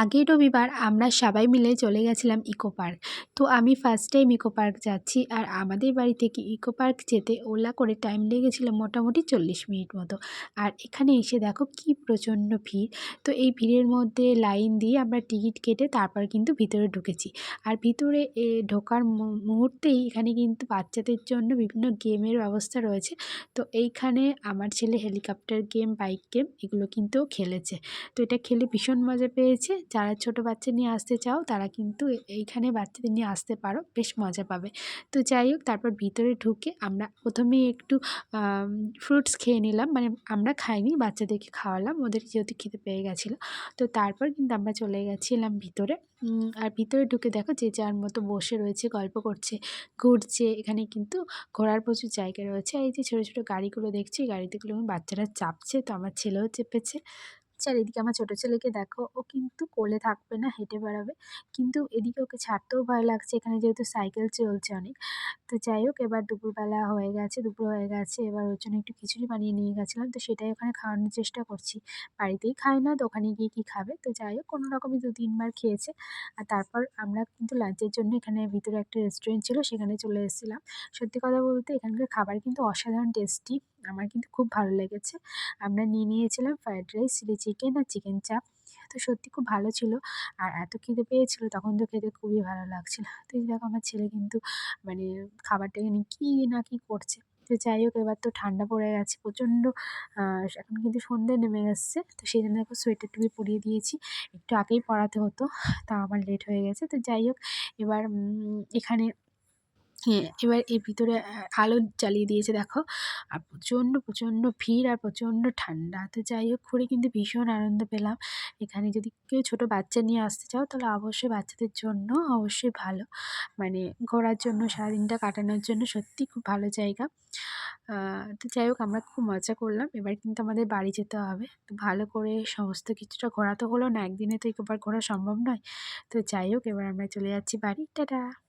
আগের রবিবার আমরা সবাই মিলে চলে গেছিলাম ইকো পার্ক। তো আমি ফার্স্ট টাইম ইকো পার্ক যাচ্ছি আর আমাদের বাড়ি থেকে ইকো পার্ক যেতে ওলা করে টাইম লেগেছিলো মোটামুটি চল্লিশ মিনিট মতো। আর এখানে এসে দেখো কি প্রচণ্ড ভিড়। তো এই ভিড়ের মধ্যে লাইন দিয়ে আমরা টিকিট কেটে তারপর কিন্তু ভিতরে ঢুকেছি। আর ভিতরে ঢোকার মুহূর্তেই এখানে কিন্তু বাচ্চাদের জন্য বিভিন্ন গেমের ব্যবস্থা রয়েছে। তো এইখানে আমার ছেলে হেলিকপ্টার গেম বাইক গেম এগুলো কিন্তু খেলেছে। তো এটা খেলে ভীষণ মজা পেয়েছে। যারা ছোট বাচ্চা নিয়ে আসতে চাও, তারা কিন্তু এইখানে বাচ্চাদের নিয়ে আসতে পারো, বেশ মজা পাবে। তো যাই হোক, তারপর ভিতরে ঢুকে আমরা প্রথমেই একটু ফ্রুটস খেয়ে নিলাম। মানে আমরা খাইনি, বাচ্চাদেরকে খাওয়ালাম, ওদের যেহেতু খেতে পেয়ে গেছিল। তো তারপর কিন্তু আমরা চলে গেছিলাম ভিতরে। আর ভিতরে ঢুকে দেখো যে যার মতো বসে রয়েছে, গল্প করছে, ঘুরছে। এখানে কিন্তু ঘোরার প্রচুর জায়গা রয়েছে। এই যে ছোটো ছোটো গাড়িগুলো দেখছি গাড়িতেগুলো বাচ্চারা চাপছে। তো আমার ছেলেও চেপেছে। আর এদিকে আমার ছোটো ছেলেকে দেখো, ও কিন্তু কোলে থাকবে না, হেঁটে বেড়াবে। কিন্তু এদিকে ওকে ছাড়তেও ভয় লাগছে, এখানে যেহেতু সাইকেল চলছে অনেক। তো যাই হোক, এবার দুপুরবেলা হয়ে গেছে, দুপুর হয়ে গেছে, এবার ওর জন্য একটু খিচুড়ি বানিয়ে নিয়ে গেছিলাম। তো সেটাই ওখানে খাওয়ানোর চেষ্টা করছি। বাড়িতেই খায় না ওখানে গিয়ে কী খাবে? তো যাই হোক, কোনো রকমই দু তিনবার খেয়েছে। আর তারপর আমরা কিন্তু লাঞ্চের জন্য এখানে ভিতরে একটা রেস্টুরেন্ট ছিল, সেখানে চলে এসেছিলাম। সত্যি কথা বলতে এখানকার খাবার কিন্তু অসাধারণ টেস্টি আমার কিন্তু খুব ভালো লেগেছে। আমরা নিয়ে নিয়েছিলাম ফ্রায়েড রাইস চিলি চিকেন আর চিকেন চাপ তো সত্যি খুব ভালো ছিল। আর এত খিদে পেয়েছিল তখন তো খেতে খুবই ভালো লাগছিল। তো এই দেখো আমার ছেলে কিন্তু মানে খাবারটাকে নিয়ে কী না কী করছে। তো যাই হোক, এবার তো ঠান্ডা পড়ে গেছে, প্রচণ্ড এখন কিন্তু সন্ধে নেমে গেছে তো সেই জন্য দেখো সোয়েটার টুপি পরিয়ে দিয়েছি। একটু আগেই পরাতে হতো, তা আমার লেট হয়ে গেছে। তো যাই হোক, এবার এখানে হ্যাঁ এবার এর ভিতরে আলো জ্বালিয়ে দিয়েছে দেখো। আর প্রচণ্ড প্রচণ্ড ভিড় আর প্রচণ্ড ঠান্ডা। তো যাই হোক ঘুরে কিন্তু ভীষণ আনন্দ পেলাম। এখানে যদি কেউ ছোটো বাচ্চা নিয়ে আসতে চাও তাহলে অবশ্যই বাচ্চাদের জন্য অবশ্যই ভালো। মানে ঘোরার জন্য সারাদিনটা কাটানোর জন্য সত্যিই খুব ভালো জায়গা। তো যাই হোক আমরা খুব মজা করলাম। এবার কিন্তু আমাদের বাড়ি যেতে হবে। তো ভালো করে সমস্ত কিছুটা ঘোরা তো হলো না। একদিনে তো একবার ঘোরা সম্ভব নয়। তো যাই হোক এবার আমরা চলে যাচ্ছি বাড়ি। টাটা!